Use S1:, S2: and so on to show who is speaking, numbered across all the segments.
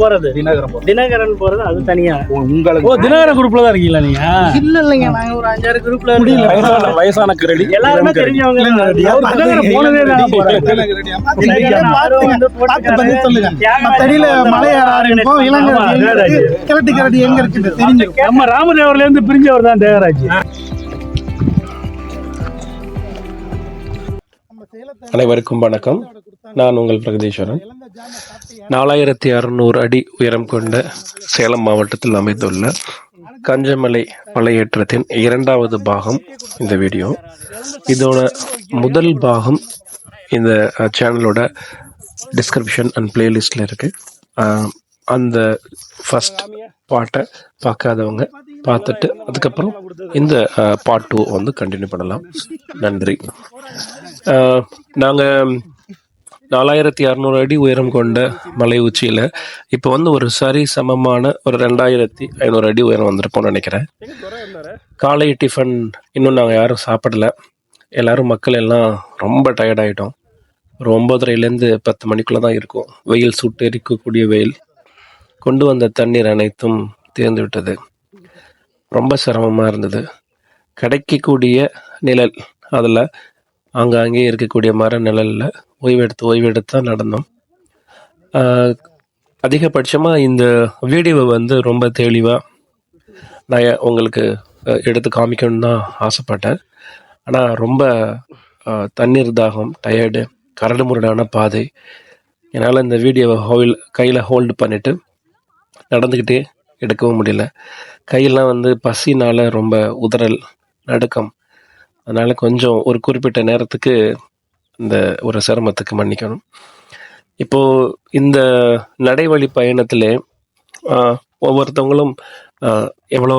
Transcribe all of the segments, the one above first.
S1: போறது?
S2: தினகரம்
S1: தினகரன் போறது அது தனியா? ஓ
S2: உங்களுக்கு
S1: தினகரன் குரூப்ல தான் இருக்கீங்களா நீங்க?
S3: இல்ல இல்லைங்க. நாங்க ஒரு அஞ்சாறு குரூப்ல
S1: முடியல.
S2: வயசான வயசான கிரடி.
S1: எல்லாருமே தெரிஞ்சவங்க தினகரன் போனதே தான். தினகரன்.
S3: சொல்லுங்க. மத்தடியில மலை ஆரம்பிப்போம் இளங்கரை
S1: தேவராஜ்.
S3: கிழட்டு கரடி எங்க இருக்குது தெரிஞ்சிடும்
S1: நம்ம ராமதேவர்ல இருந்து பிரிஞ்சவர் தான் தேவராஜ்
S4: அனைவருக்கும் வணக்கம். நான் உங்கள் பிரகதீஸ்வரன். நாலாயிரத்தி அறுநூறு அடி உயரம் கொண்ட சேலம் மாவட்டத்தில் அமைந்துள்ள கஞ்சமலை மலையேற்றத்தின் இரண்டாவது பாகம் இந்த வீடியோ. இதோட முதல் பாகம் இந்த சேனலோட டிஸ்கிரிப்ஷன் அண்ட் பிளேலிஸ்டில் இருக்குது அந்த ஃபர்ஸ்ட் பாட்டை பார்க்காதவங்க பார்த்துட்டு அதுக்கப்புறம் இந்த பார்ட் டூ வந்து கண்டினியூ பண்ணலாம். நன்றி. நாங்கள் நாலாயிரத்தி அறநூறு அடி உயரம் கொண்ட மலை உச்சியில் இப்போ வந்து ஒரு சரி சமமான ஒரு ரெண்டாயிரத்தி ஐநூறு அடி உயரம் வந்திருப்போம்னு நினைக்கிறேன். காலை டிஃபன் இன்னும் நாங்கள் யாரும் சாப்பிடல. எல்லாரும் மக்கள் எல்லாம் ரொம்ப டயர்ட் ஆகிட்டோம் ஒரு ஒம்பதரைலேருந்து பத்து மணிக்குள்ளே தான் இருக்கும். வெயில் சுட்டு எரிக்கக்கூடிய வெயில். கொண்டு வந்த தண்ணீர் அனைத்தும் தேர்ந்து விட்டது. ரொம்ப சிரமமாக இருந்தது. கிடைக்கக்கூடிய நிழல் அதில் ஆங்காங்கே இருக்கக்கூடிய மர நிழலில் ஓய்வெடுத்து ஓய்வெடுத்து தான் நடந்தோம் அதிகபட்சமாக இந்த வீடியோவை வந்து ரொம்ப தெளிவாக நான் உங்களுக்கு எடுத்து காமிக்கணும்னு தான் ஆசைப்பட்டேன். ஆனால் ரொம்ப தண்ணீர் தாகம் டயர்டு கரடு முரடான பாதை. என்னால் இந்த வீடியோவை ஹோல் கையில் ஹோல்டு பண்ணிவிட்டு நடந்துக்கிட்டே எடுக்கவும் முடியல. கையெல்லாம் வந்து பசினால் ரொம்ப உதறல் நடுக்கம். அதனால் கொஞ்சம் ஒரு குறிப்பிட்ட நேரத்துக்கு இந்த ஒரு சிரமத்துக்கு மன்னிக்கணும். இப்போது இந்த நடைவழி பயணத்திலே ஒவ்வொருத்தவங்களும் எவ்வளோ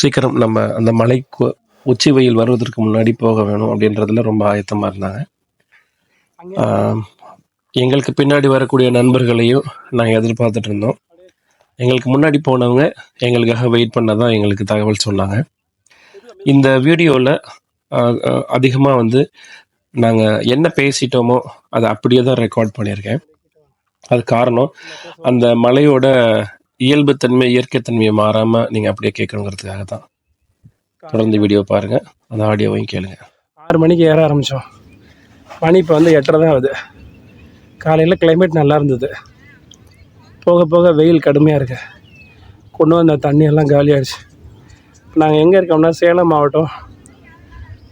S4: சீக்கிரம் நம்ம அந்த மலை உச்சி வெயில் வருவதற்கு முன்னாடி போக வேணும் அப்படின்றதுல ரொம்ப ஆயத்தமாக இருந்தாங்க. எங்களுக்கு பின்னாடி வரக்கூடிய நண்பர்களையும் நாங்கள் எதிர்பார்த்துட்டு இருந்தோம். எங்களுக்கு முன்னாடி போனவங்க எங்களுக்காக வெயிட் பண்ண தான் எங்களுக்கு தகவல் சொன்னாங்க. இந்த வீடியோவில் அதிகமாக வந்து நாங்கள் என்ன பேசிட்டோமோ அதை அப்படியே தான் ரெக்கார்ட் பண்ணியிருக்கேன். அது காரணம் அந்த மலையோட இயல்புத்தன்மை இயற்கைத்தன்மையை மாறாமல் நீங்கள் அப்படியே கேட்கணுங்கிறதுக்காக தான். தொடர்ந்து வீடியோ பாருங்கள் அந்த ஆடியோவையும் கேளுங்க.
S1: ஆறு மணிக்கு ஏற ஆரம்பித்தோம் மணி இப்போ வந்து எட்டரை தான் ஆகுது. காலையில் கிளைமேட் நல்லா இருந்தது. போக போக வெயில் கடுமையாக இருக்கு. கொண்டு வந்த தண்ணியெல்லாம் காலியாகிடுச்சு நாங்கள் எங்கே இருக்கோம்னா சேலம் மாவட்டம்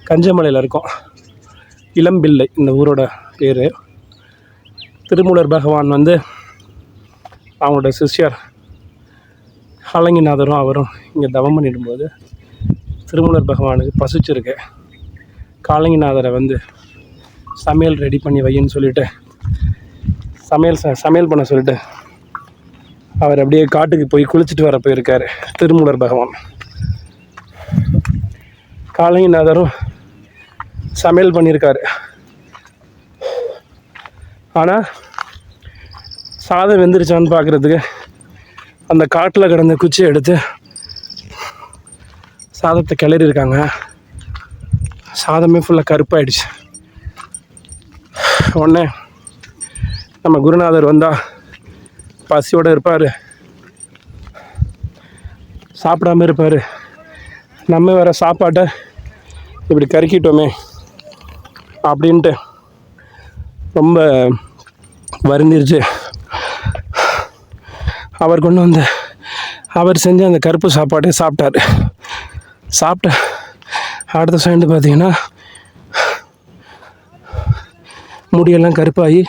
S1: கஞ்சமலையில் இருக்கோம். இளம்பிள்ளை இந்த ஊரோட பேர். திருமூலர் பகவான் வந்து அவங்களோட சிஷ்யர் அலங்கிநாதரும் அவரும் இங்கே தவம் பண்ணிடும்போது திருமூலர் பகவானுக்கு பசிச்சிருக்கு. காலங்கிநாதரை வந்து சமையல் ரெடி பண்ணி வையின்னு சொல்லிட்டு சமையல் ச சமையல் பண்ண சொல்லிட்டு அவர் அப்படியே காட்டுக்கு போய் குளிச்சுட்டு வர போயிருக்காரு திருமூலர் பகவான். காலங்கிநாதரும் சமையல் பண்ணியிருக்காரு. ஆனால் சாதம் வெந்துருச்சான்னு பார்க்குறதுக்கு அந்த காட்டில் கிடந்த குச்சியை எடுத்து சாதத்தை கிளறி இருக்காங்க சாதமே ஃபுல்லாக கருப்பாயிடுச்சு. உடனே நம்ம குருநாதர் வந்தால் பசியோடு இருப்பார். சாப்பிடாம இருப்பார். நம்ம வேற சாப்பாட்டை இப்படி கருக்கிட்டோமே. அப்படின்ட்டு ரொம்ப வருந்திருச்சு. அவர் கொண்டு வந்த அவர் செஞ்ச அந்த கருப்பு சாப்பாடே சாப்பிட்டார். சாப்பிட்ட அடுத்த சைடு பார்த்தீங்கன்னா முடியெல்லாம் கருப்பாகி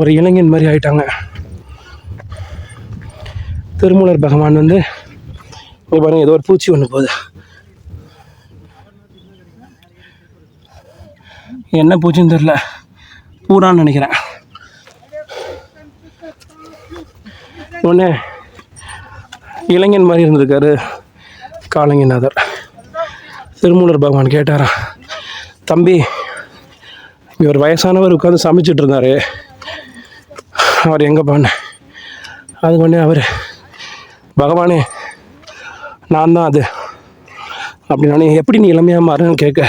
S1: ஒரு இளைஞன் மாதிரி ஆயிட்டாங்க. திருமூலர் பகவான் வந்து இங்கே பாருங்கள் ஏதோ ஒரு பூச்சி ஒன்று போகுது. என்ன பூச்சின்னு தெரில பூரான்னு நினைக்கிறேன். உடனே இளைஞன் மாதிரி இருந்திருக்காரு காலங்கிநாதர் திருமூலர் பகவான் கேட்டாராம் தம்பி இவர் வயசானவர் உட்காந்து சமைச்சிட்டு இருந்தார். அவர் எங்கே பண்ண அது உடனே அவர் பகவானே நான் தான் அது அப்படின்னானே எப்படி நீ இளமையாக மாறுன்னு கேட்க.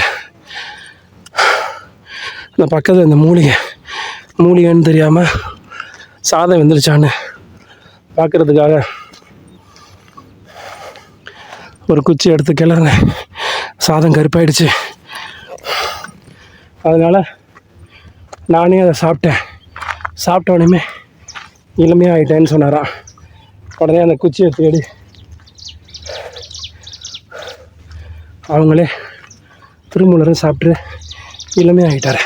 S1: இந்த பக்கத்தில் இந்த மூலிகை மூலிகைன்னு தெரியாமல் சாதம் வெந்துருச்சான்னு பார்க்குறதுக்காக ஒரு குச்சி எடுத்து கிளறுங்க சாதம் கருப்பாயிடுச்சு. அதனால் நானே அதை சாப்பிட்டேன். சாப்பிட்ட உடனே இளமையாக ஆகிட்டேன்னு சொன்னாரான் உடனே அந்த குச்சியை தேடி அவங்களே திருமூலரும் சாப்பிட்டு இளமையாகிட்டார்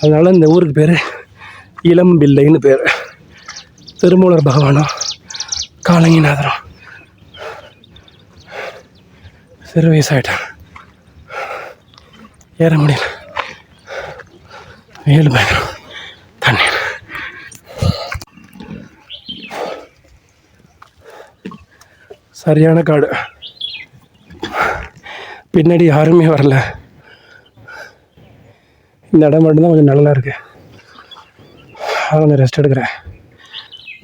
S1: அதனால் இந்த ஊருக்கு பேர் இளம்பிள்ளைன்னு பேர். திருமூலர் பகவானும் காலங்கிநாதரும் சிறு வயசாகிட்டான் ஏற முடியல வேலு பயணம் தண்ணி. சரியான காடு. பின்னாடி யாருமே வரல. இந்த இடம் மட்டும்தான் கொஞ்சம் நல்லா இருக்குது அதான் கொஞ்சம் ரெஸ்ட் எடுக்கிறேன்.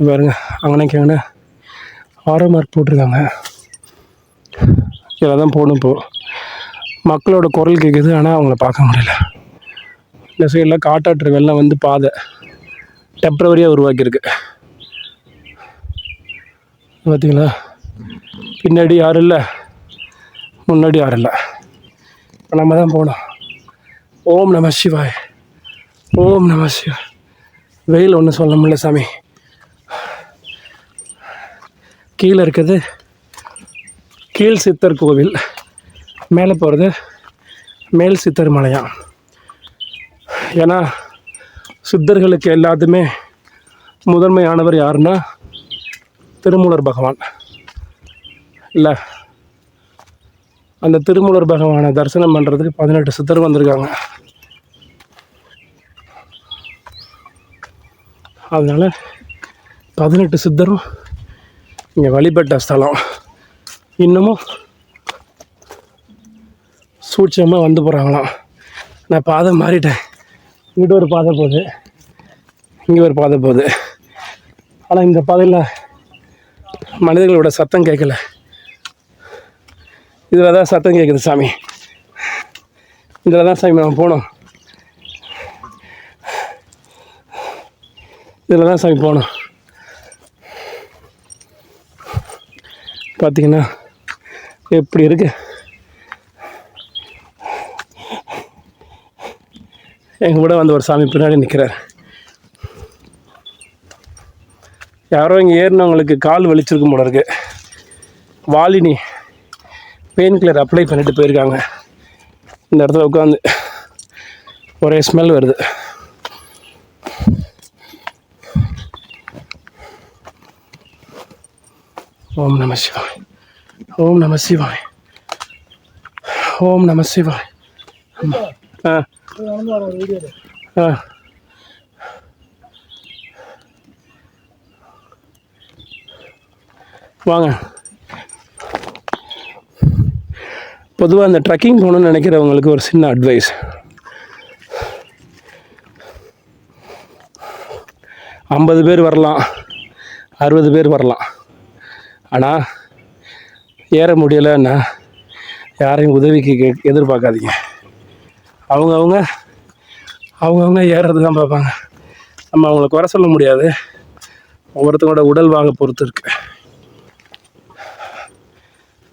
S1: பாருங்க அங்கனைக்கு அங்கே ஆரோ மார்க் போட்டிருக்காங்க. இதில் தான் போகணும் இப்போது மக்களோட குரல் கேட்குது ஆனால் அவங்கள பார்க்க முடியல. இந்த சைடில் காட்டாற்று வெள்ளம் வந்து பாதை. டெம்ப்ரவரியாக உருவாக்கியிருக்கு. பார்த்தீங்களா? பின்னாடி யாரும் இல்லை. முன்னாடி யாரும் இல்லை. இப்போ நம்ம தான் போகணும். ஓம் நம சிவாய். ஓம் நம சிவாய். வெயில் ஒன்றும் சொல்ல முடியல சாமி. கீழே இருக்கிறது கீழ் சித்தர் கோவில். மேலே போகிறது மேல் சித்தர் மலையாம் ஏன்னா சித்தர்களுக்கு எல்லாத்துமே முதன்மையானவர் யாருன்னா திருமூலர் பகவான். இல்லை அந்த திருமூலர் பகவானை தரிசனம் பண்ணுறதுக்கு பதினெட்டு சித்தர் வந்திருக்காங்க. அதனால் பதினெட்டு சித்தரும் இங்கே வழிபட்ட ஸ்தலம். இன்னமும் சூட்சமாக வந்து போகிறாங்களாம் நான் பாதை மாறிட்டேன். இங்கிட்ட ஒரு பாதை போகுது. இங்கே ஒரு பாதை போகுது. ஆனால் இந்த பாதையில் மனிதர்களோட சத்தம் கேட்கல. இதில் தான் சத்தம் கேட்குது சாமி. இதில் தான் சாமி நம்ம போனோம் இதில் தான் சாமி போனோம் பார்த்தீங்கன்னா எப்படி இருக்கு? எங்கள் கூட வந்து ஒரு சாமி பின்னாடி நிற்கிறார் யாரோ இங்கே ஏறினவங்களுக்கு கால் வலிச்சிருக்கும் போல இருக்கு. வாலினி. பெயின் கில்லர் அப்ளை பண்ணிட்டு போயிருக்காங்க. இந்த இடத்துல உட்காந்து ஒரே ஸ்மெல் வருது. ஓம் நம சிவாய். ஓம் நம சிவாய். ஓம் நம சிவாய். ஆ. ஆ. வாங்க. பொதுவாக அந்த ட்ரக்கிங் போகணுன்னு நினைக்கிறவங்களுக்கு ஒரு சின்ன அட்வைஸ் ஐம்பது பேர் வரலாம். அறுபது பேர் வரலாம். ஆனால் ஏற முடியலைன்னா யாரையும் உதவிக்கு கே எதிர்பார்க்காதீங்க. அவங்கவுங்க அவங்கவுங்க ஏறது தான் பார்ப்பாங்க. நம்ம அவங்கள குறை சொல்ல முடியாது. ஒவ்வொருத்தங்களோட உடல் வாங்க பொறுத்து இருக்குது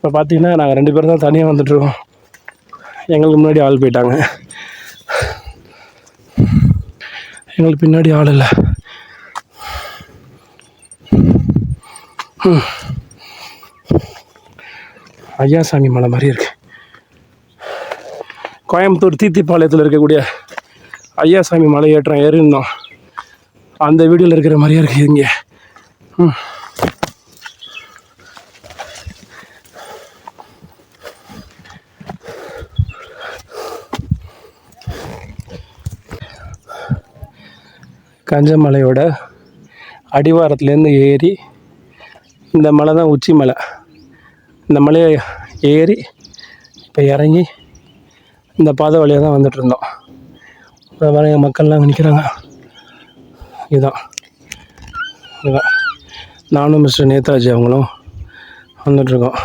S1: இப்போ பார்த்தீங்கன்னா நாங்கள் ரெண்டு பேரும் தான் தனியாக வந்துட்டுருக்கோம். எங்களுக்கு முன்னாடி ஆள் போயிட்டாங்க. எங்களுக்கு பின்னாடி ஆள் இல்லை. ஐயா ஐயாசாமி மலை மாதிரி இருக்கு. கோயம்புத்தூர் தீத்திப்பாளையத்தில் இருக்கக்கூடிய ஐயாசாமி மலை ஏற்றம் ஏறியிருந்தோம். அந்த வீடியோவில் இருக்கிற மாதிரியே இருக்குது இங்கே. ம். கஞ்சமலையோட அடிவாரத்துலேருந்து ஏறி இந்த மலை தான் உச்சி மலை. இந்த மலையை ஏறி இப்போ இறங்கி இந்த பாதை வழியாக தான் வந்துட்டுருந்தோம் இப்போ பாருங்க மக்கள்லாம் நிற்கிறாங்க இதுதான் இதுதான் நானும் மிஸ்டர் நேதாஜி அவங்களும் வந்துட்ருக்கோம்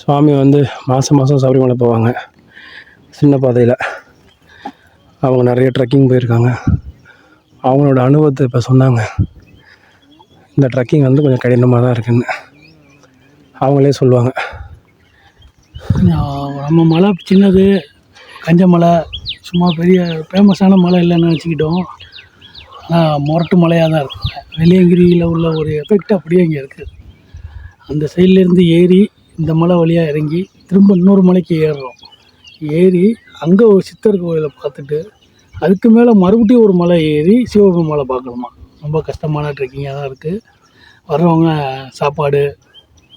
S1: சுவாமி வந்து மாதம் மாதம் சபரிமலை போவாங்க. சின்ன பாதையில். அவங்க நிறைய ட்ரெக்கிங் போயிருக்காங்க. அவங்களோட அனுபவத்தை இப்போ சொன்னாங்க. இந்த ட்ரக்கிங் வந்து கொஞ்சம் கடினமாக தான் இருக்குன்னு. அவங்களே சொல்லுவாங்க.
S3: நம்ம மலை சின்னது கஞ்ச மலை சும்மா பெரிய ஃபேமஸான மலை இல்லைன்னு நினச்சிக்கிட்டோம். ஆனால் முரட்டு மலையாக தான் இருக்குது வெள்ளியங்கிரியில் உள்ள ஒரு எஃபெக்ட் அப்படியே இங்கே இருக்குது அந்த சைட்லேருந்து ஏறி இந்த மலை வழியாக இறங்கி திரும்ப இன்னொரு மலைக்கு ஏறுறோம். ஏறி அங்கே ஒரு சித்தர் கோயிலை பார்த்துட்டு அதுக்கு மேலே மறுபடியும் ஒரு மலை ஏறி சிவபெருமான் மலை பார்க்கணுமா? ரொம்ப கஷ்டமான ட்ரெக்கிங்காக தான் இருக்குது வர்றவங்க சாப்பாடு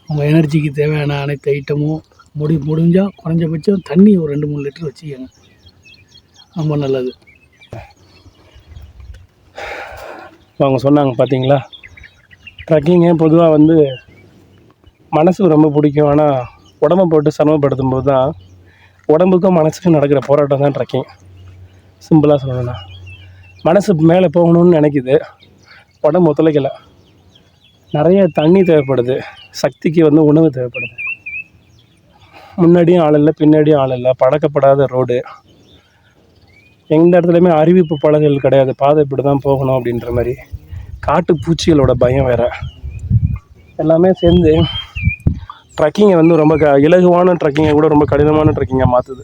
S3: உங்கள் எனர்ஜிக்கு தேவையான அனைத்து ஐட்டமும் முடி முடிஞ்சால் குறைஞ்சபட்சம் தண்ணி ஒரு ரெண்டு மூணு லிட்டர் வச்சுக்கோங்க. ரொம்ப நல்லது.
S1: அவங்க சொன்னாங்க பார்த்தீங்களா ட்ரக்கிங்கே பொதுவாக வந்து மனசுக்கு ரொம்ப பிடிக்கும். ஆனால் உடம்பை போட்டு சிரமப்படுத்தும் போது தான் உடம்புக்கும் மனசுக்கும் நடக்கிற போராட்டம் தான் ட்ரக்கிங் சிம்பிளாக சொல்லணும்னா. மனசு மேலே போகணும்னு நினைக்குது. உடம்பு ஒத்துழைக்கலை. நிறைய தண்ணி தேவைப்படுது. சக்திக்கு வந்து உணவு தேவைப்படுது. முன்னாடியும் ஆள் இல்லை பின்னாடியும் ஆள் இல்லை. பழக்கப்படாத ரோடு எந்த இடத்துலையுமே அறிவிப்பு பலகைகள் கிடையாது. பாதை இப்படி தான் போகணும் அப்படின்ற மாதிரி. காட்டு பூச்சிகளோட பயம் வேற. எல்லாமே சேர்ந்து ட்ரக்கிங்கை வந்து ரொம்ப க இலகுவான ட்ரக்கிங்கை கூட ரொம்ப கடினமான ட்ரக்கிங்கை மாற்றுது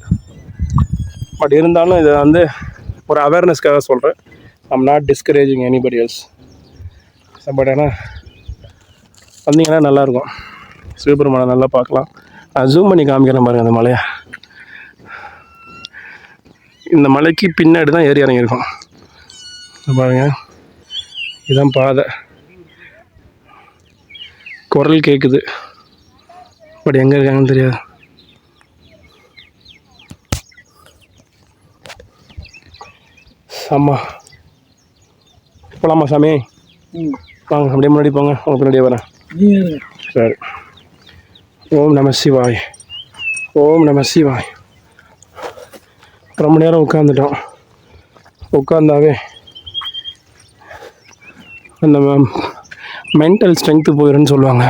S1: பட் இருந்தாலும் இதை வந்து ஒரு அவேர்னஸ்க்காக சொல்கிறேன் I'm not discouraging anybody else but ஆனால் வந்தீங்கன்னா நல்லாயிருக்கும். சிவபெருமானை நல்லா பார்க்கலாம். நான் ஜூம் பண்ணி காமிக்கிறேன் பாருங்கள் அந்த மலையை. இந்த மலைக்கு பின்னாடி தான் ஏறி இறங்கியிருக்கோம். பாருங்கள் பாருங்க. இதுதான் பாதை. குரல் கேட்குது பட் எங்கே இருக்காங்கன்னு தெரியாது. ஆமா போலாமா சாமி வாங்க அப்படியே முன்னாடி போங்க உங்க பின்னாடியே வரேன் சரி ஓம் நம சிவாய் ஓம் நம சிவாய் ரொம்ப நேரம் உட்காந்துட்டோம் உட்காந்தாவே அந்த மென்டல் ஸ்ட்ரென்த்து போயிடும்னு சொல்லுவாங்க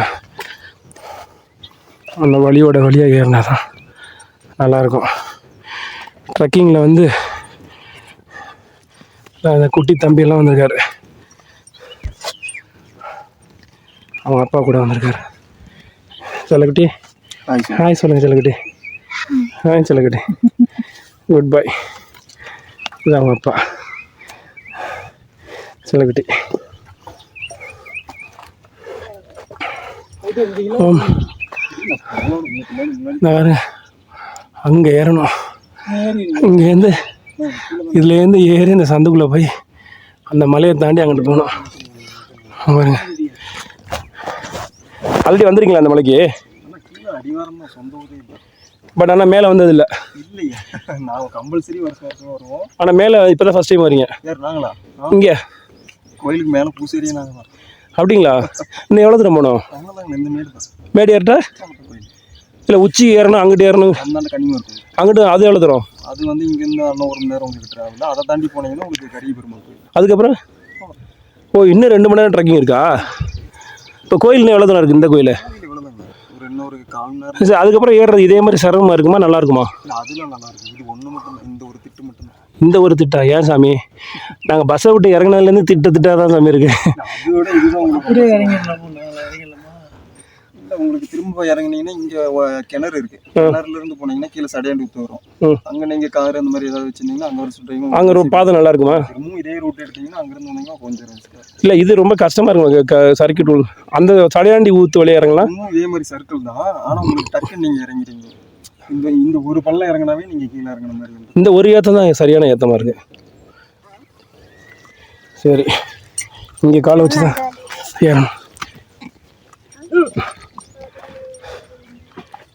S1: அந்த வழியோட வழியாக ஏறினா தான் நல்லாயிருக்கும் ட்ரெக்கிங்கில் வந்து அந்த குட்டி தம்பியெல்லாம் வந்திருக்காரு. அவங்க அப்பா கூட வந்திருக்காரு. செல்லக்குட்டி. ஹாய் சொல்லுங்கள் செல்லக்குட்டி. ஹாய் செல்லக்குட்டி. குட் பை இது அவங்க அப்பா. செல்லக்குட்டி. அங்கே ஏறணும். இங்கேருந்து இதுலேருந்து ஏறி இந்த சந்துக்குள்ளே போய் அந்த மலையை தாண்டி அங்கிட்டு போகணும். பாருங்க. ஆல்ரெடி வந்துருக்கீங்களா அந்த மலைக்கு? பட் ஆனால் மேலே வந்ததில்லை
S2: இல்லையே நாங்கள் கம்பல்சரி வருஷம் வருஷம் வருவோம்
S1: ஆனால் மேலே இப்போ தான் ஃபஸ்ட் டைம் வரீங்க.
S2: நாங்களா
S1: இங்கே?
S2: கோயிலுக்கு மேலே பூசேரியே நாங்கள்
S1: அப்படிங்களா? இன்னும் எவ்வளோ தூரம் போகணும்?
S2: மேடு
S1: ஏறிட்டா இல்லை உச்சி ஏறணும் அங்கிட்டு ஏறணும். அங்கிட்டு அது எவ்வளோ தூரம்?
S2: அது வந்து இங்கேருந்து இன்னும் ஒரு மணி நேரம் உங்களுக்கு ட்ராவல் அதை தாண்டி போனீங்கன்னா உங்களுக்கு கரிய பெருமாள் கோயில்.
S1: அதுக்கப்புறம்? ஓ இன்னும் ரெண்டு மணி நேரம் ட்ரெக்கிங் இருக்கா? இப்போ கோயில் இன்னும் எவ்வளோ தூரம் இருக்குது இந்த கோயில்?
S2: ஒரு இன்னொரு கால் மணி நேரம்.
S1: சரி அதுக்கப்புறம் ஏறுறது இதே மாதிரி சிரமமாக இருக்குமா? நல்லா இருக்குமா?
S2: இல்லை அதெல்லாம் நல்லா இருக்கும். இது ஒன்று மட்டும் இந்த ஒரு திட்டு மட்டும்
S1: இந்த ஒரு திட்டா? ஏன் சாமி? நாங்கள் பஸ்ஸை விட்டு இறங்கினதுலேருந்து திட்ட திட்டாக தான் சாமி இருக்குது
S2: அதோட இதுதான் உங்களுக்கு
S3: அப்படியே இறங்கிடலாமா மேலே இறங்கிடலாமா
S2: இல்லை உங்களுக்கு திரும்ப இறங்குனீங்கன்னா இங்கே கிணறு இருக்கு. கிணறுல இருந்து போனீங்கன்னா கீழே சடையாண்டு ஊத்து வரும். அங்கே நீங்கள் கார் அந்த மாதிரி ஏதாவது வச்சிருந்தீங்கன்னா அங்கே ஒரு சொல்றீங்க
S1: அங்கே ஒரு பாதை நல்லா இருக்குமா?
S2: திரும்பவும் இதே ரூட் எடுத்தீங்கன்னா அங்கிருந்து வந்தீங்கன்னா கொஞ்சம்.
S1: இல்லை இது ரொம்ப கஷ்டமாக இருக்கும். சர்க்கியூட் அந்த சடையாண்டி ஊத்து வழியாக இறங்கலாம்?
S2: இதே மாதிரி சர்க்கிள் தான். ஆனா உங்களுக்கு டக்குன்னு நீங்க இறங்கிறீங்க இந்த இந்த ஒரு பள்ளம் இறங்கினாவே நீங்க கீழே இறங்குன மாதிரி
S1: இந்த ஒரு ஏற்றம் தான் சரியான ஏற்றமாக இருக்குது சரி. இங்கே காலை வச்சு தான் ஏறணும்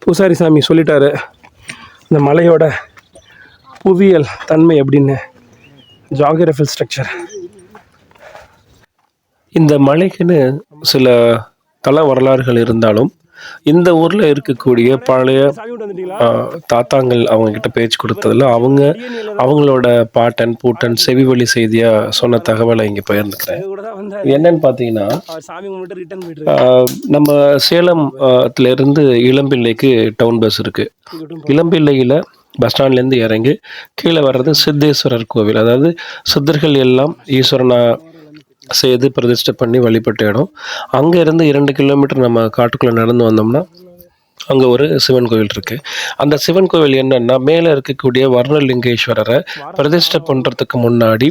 S1: பூசாரி சாமி சொல்லிட்டாரு இந்த மலையோட புவியியல் தன்மை எப்படின்னு? ஜாகிரபிக்கல் ஸ்ட்ரக்சர்
S4: இந்த மலைக்குன்னு சில தல வரலாறுகள் இருந்தாலும் இந்த ஊரில் இருக்கக்கூடிய பழைய தாத்தாங்கள் அவங்க கிட்ட பேச்சு கொடுத்ததுல அவங்க அவங்களோட பாட்டன் பூட்டன் செவி வழி செய்தியா சொன்ன தகவலை இங்கே பகிர்ந்துக்கிறேன். என்னன்னு பார்த்தீங்கன்னா நம்ம சேலம் ஆ, த்துல இருந்து இளம்பிள்ளைக்கு டவுன் பஸ் இருக்கு. இளம்பிள்ளையில் பஸ் ஸ்டாண்ட்லேருந்து இறங்கி கீழே வர்றது சித்தேஸ்வரர் கோவில். அதாவது சித்தர்கள் எல்லாம் ஈஸ்வரனை செய்து பிரதிஷ்டை பண்ணி வழிபட்ட இடம். அங்கே இருந்து இரண்டு கிலோமீட்டர் நம்ம காட்டுக்குள்ளே நடந்து வந்தோம்னா அங்கே ஒரு சிவன் கோவில் இருக்குது அந்த சிவன் கோவில் என்னன்னா மேலே இருக்கக்கூடிய வர்ணலிங்கேஸ்வரரை பிரதிஷ்டை பண்ணுறதுக்கு முன்னாடி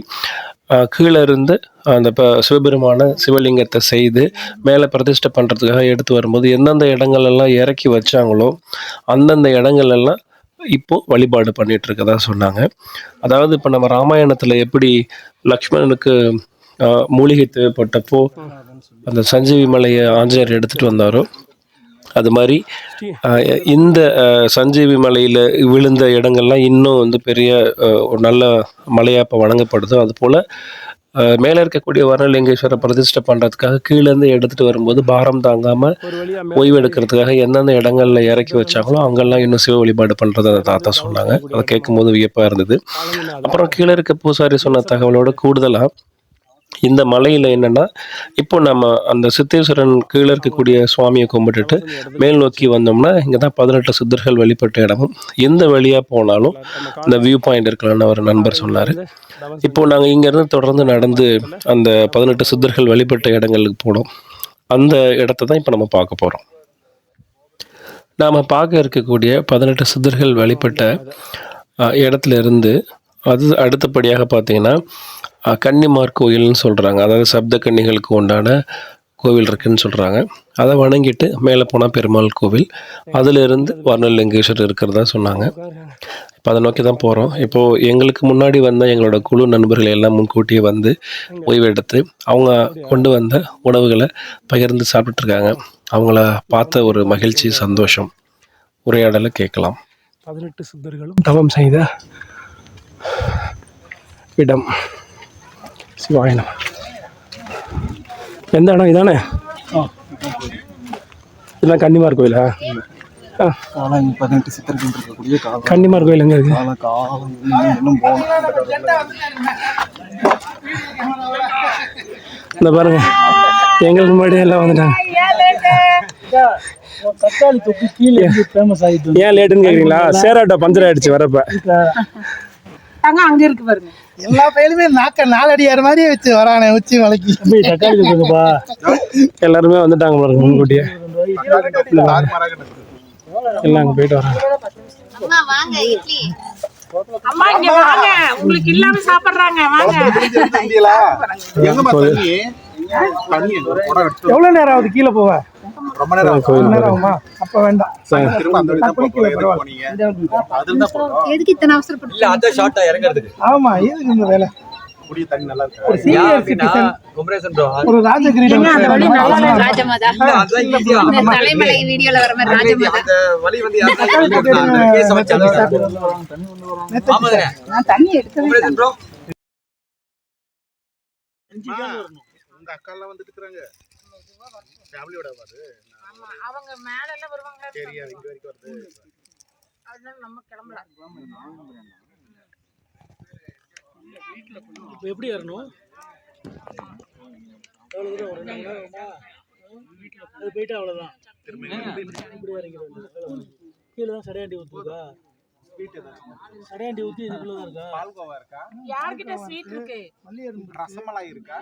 S4: கீழே இருந்து அந்த ப சிவபெருமான சிவலிங்கத்தை செய்து மேலே பிரதிஷ்டை பண்ணுறதுக்காக எடுத்து வரும்போது எந்தெந்த இடங்கள் எல்லாம் இறக்கி வச்சாங்களோ அந்தந்த இடங்கள் எல்லாம் இப்போ வழிபாடு பண்ணிட்டு இருக்கதா சொன்னாங்க. அதாவது இப்போ நம்ம ராமாயணத்தில் எப்படி லக்ஷ்மணனுக்கு மூலிகை தேவைப்பட்டப்போ அந்த சஞ்சீவி மலையை ஆஞ்சநேயர் எடுத்துகிட்டு வந்தாரோ? அது மாதிரி இந்த சஞ்சீவி மலையில் விழுந்த இடங்கள்லாம் இன்னும் வந்து பெரிய ஒரு நல்ல மலையாக இப்போ வணங்கப்படுதோ. அதுபோல் மேலே இருக்கக்கூடிய வர்ணலிங்கேஸ்வரரை பிரதிஷ்டை பண்ணுறதுக்காக கீழேருந்து எடுத்துகிட்டு வரும்போது பாரம் தாங்காமல் ஓய்வு எடுக்கிறதுக்காக எந்தெந்த இடங்கள்ல இறக்கி வச்சாங்களோ அங்கெல்லாம் இன்னும் சிவ வழிபாடு பண்ணுறத அந்த தாத்தா சொன்னாங்க. அதை கேட்கும்போது வியப்பாக இருந்தது. அப்புறம் கீழே இருக்க பூசாரி சொன்ன தகவலோட கூடுதலாக இந்த மலையில் என்னென்னா இப்போ நம்ம அந்த சித்தேஸ்வரன் கீழே இருக்கக்கூடிய சுவாமியை கும்பிட்டுட்டு மேல் நோக்கி வந்தோம்னா இங்கே தான் பதினெட்டு சித்தர்கள் வழிபட்ட இடமும் எந்த வழியாக போனாலும் இந்த வியூ பாயிண்ட் இருக்கலாம்னு ஒரு நண்பர் சொன்னார். இப்போ நாங்கள் இங்கேருந்து தொடர்ந்து நடந்து அந்த பதினெட்டு சித்தர்கள் வழிபட்ட இடங்களுக்கு போனோம். அந்த இடத்த தான் இப்போ நம்ம பார்க்க போகிறோம் நாம் பார்க்க இருக்கக்கூடிய பதினெட்டு சித்தர்கள் வழிபட்ட இடத்துல இருந்து அது அடுத்தபடியாக பார்த்தீங்கன்னா கன்னிமார் கோயில்னு சொல்கிறாங்க அதாவது சப்த கன்னிகளுக்கு உண்டான கோவில் இருக்குன்னு சொல்கிறாங்க அதை வணங்கிட்டு மேலே போனால் பெருமாள் கோவில். அதிலிருந்து வர்ணலிங்கேஸ்வரர் இருக்கிறதா சொன்னாங்க. இப்போ அதை நோக்கி தான் போகிறோம் இப்போது எங்களுக்கு முன்னாடி வந்த எங்களோட குழு நண்பர்கள் எல்லாம் முன்கூட்டியே வந்து ஓய்வு எடுத்து அவங்க கொண்டு வந்த உணவுகளை பகிர்ந்து சாப்பிட்டுருக்காங்க. அவங்கள பார்த்த ஒரு மகிழ்ச்சி சந்தோஷம். உரையாடலை கேட்கலாம்.
S1: பதினெட்டு சித்தர்களும் தவம் செய்த இடம். சிவாயனம். எந்த இடம்? இதானே? இதுதான் கன்னிமார் கோயிலா?
S2: காலம் பதினெட்டு சித்தர்கள் இருக்கக்கூடிய காலம்.
S1: கன்னிமார் கோயில் எங்கே இருக்கு?
S2: காலம் காலம் இன்னும் இன்னும் போகணும்.
S1: இந்த பாருங்க எங்களுக்கு முன்னாடி எல்லாம் வந்துட்டாங்க.
S3: தக்காளி கீழே ஃபேமஸ் ஆகிட்டு
S1: ஏன் லேட்டுன்னு கேட்குறீங்களா சேராட்டோ பஞ்சர் ஆயிடுச்சு வரப்ப.
S5: அங்க அங்க இருக்கு பாருங்க.
S6: எல்லா பயிலுமே நாக்க நாலடியார் மாதிரியே வச்சு வரானே உச்சி மலைக்கு.
S3: தக்காளி தொக்குப்பா
S1: எல்லாருமே வந்துட்டாங்க பாருங்க முன்கூட்டியே எல்லாம் அங்கே போயிட்டு வராங்க.
S7: அம்மா வாங்க இட்லி.
S5: அம்மா இங்க வாங்க. உங்களுக்கு இல்லாம சாப்பிடுறாங்க வாங்க.
S6: எவ்வளவு நேரம் ஆகுது கீழே போவ
S2: ரொம்ப நேரம்
S1: கோயில்
S6: நேரம் ஆகுமா? அப்ப வேண்டாம்.
S2: திரும்ப அந்த வழி தான் போறோம்
S7: எதுக்கு இத்தனை அவசரப்பட்டு
S8: இல்ல அதான் ஷார்ட்டா இறங்குறதுக்கு.
S6: ஆமா எதுக்கு இந்த வேலை?
S2: தண்ணி நல்லா இருக்கு.
S6: ஒரு சீனியர்
S5: அந்த வழி நல்லா இருக்கு.
S7: ராஜமாதா
S8: அதான் ஈஸியா
S7: இந்த தலைமலை வீடியோல வர மாதிரி ராஜமாதா
S8: அந்த வழி வந்து யாருன்னா அந்த கேஸ வச்சாங்க ஆமாங்க
S5: நான் தண்ணி எடுக்கவே
S8: குமரேசன் ப்ரோ.
S6: இந்த அக்கா எல்லாம் வந்துட்டு இருக்காங்க ஃபேமிலியோட வருது
S5: ஆமா, அவங்க மேல எல்லாம் வருவாங்க
S6: தெரியாது இங்க வரைக்கும் வருது.
S5: அதனால நம்ம கிளம்பலாம்
S3: இப்போ எப்படி ஏறணும்? எவ்வளோ தூரம் ஒரு ரெண்டு மணி நேரம்? அது போயிட்டு அவ்வளோதான். இப்படி இறங்கிடுவோம். கீழே தான் சடையாண்டி ஊற்றுக்கா இதுக்குள்ளே தான் இருக்கா?
S2: பால்கோவா இருக்கா?
S5: யார்கிட்ட ஸ்வீட் இருக்கு?
S2: ரசமலாய் இருக்கா?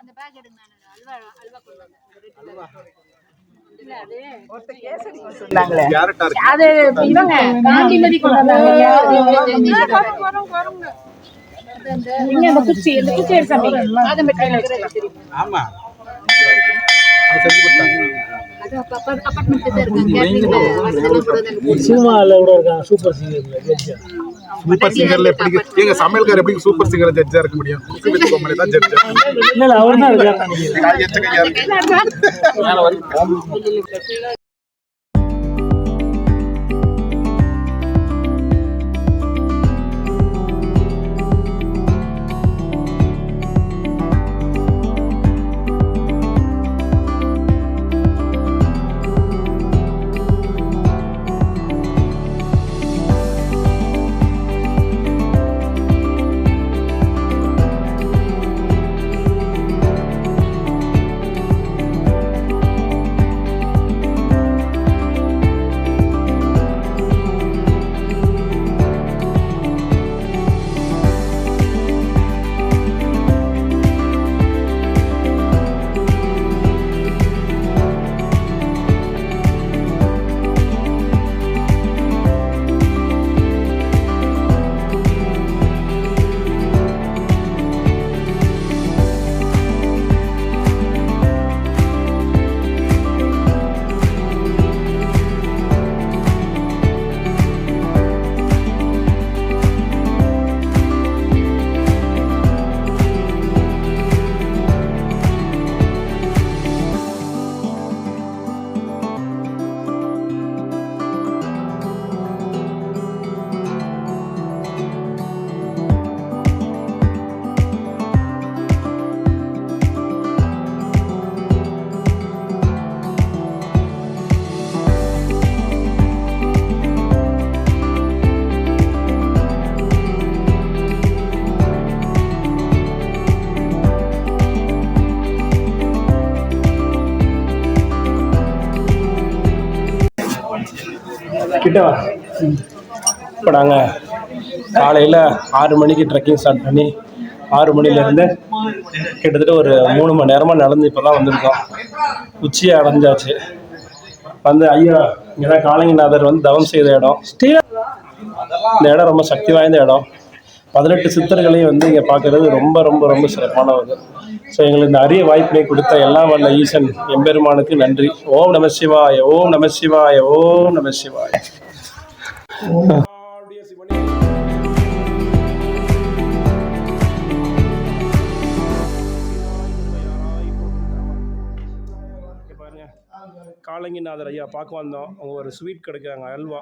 S7: அந்த பேக் எடுங்க அல்வா அல்வா கொண்டு
S5: சொன்னாங்களே
S2: கேரட்டா இருக்கு.
S5: அது இவங்க காந்திமதி கொண்டு வந்தாங்க நீங்க அந்த குச்சி அந்த குச்சி எடுத்தாங்க
S2: ஆமா. செஞ்சு கொடுத்தாங்க.
S3: சினிமாவில் கூட இருக்கான் சூப்பர் சிங்கர் ஜட்ஜா
S6: சூப்பர் சிங்கர்ல எப்படி எங்க சமையல்கார் எப்படி சூப்பர் சிங்கர் ஜட்ஜா இருக்க முடியும்? குக்கு வித் கோமாளி தான் ஜட்ஜா
S3: இல்லை அவர் தான் இருக்காரு.
S6: கிட்ட எச்ச
S1: இப்போ நாங்கள் காலையில் ஆறு மணிக்கு ட்ரெக்கிங் ஸ்டார்ட் பண்ணி ஆறு மணிலேருந்து கிட்டத்தட்ட ஒரு மூணு மணி நேரமாக நடந்து இப்போ தான் வந்திருக்கோம். உச்சியை அடைஞ்சாச்சு. வந்து ஐயா இங்கே தான் காளிங்கநாதர் வந்து தவம் செய்த இடம். இந்த இடம் ரொம்ப சக்தி வாய்ந்த இடம். பதினெட்டு சித்தர்களையும் வந்து இங்கே பார்க்குறது ரொம்ப ரொம்ப ரொம்ப சிறப்பான ஒரு ஸோ எங்களுக்கு இந்த அரிய வாய்ப்பினை கொடுத்த எல்லாம் வல்ல ஈசன் எம்பெருமானுக்கு நன்றி. ஓம் நம சிவாய ஓம் நம சிவாய ஓம் நம சிவாய. காலங்கிநாதர் ஐயா பார்க்க வந்தோம். அவங்க ஒரு ஸ்வீட் கிடைக்கிறாங்க அல்வா.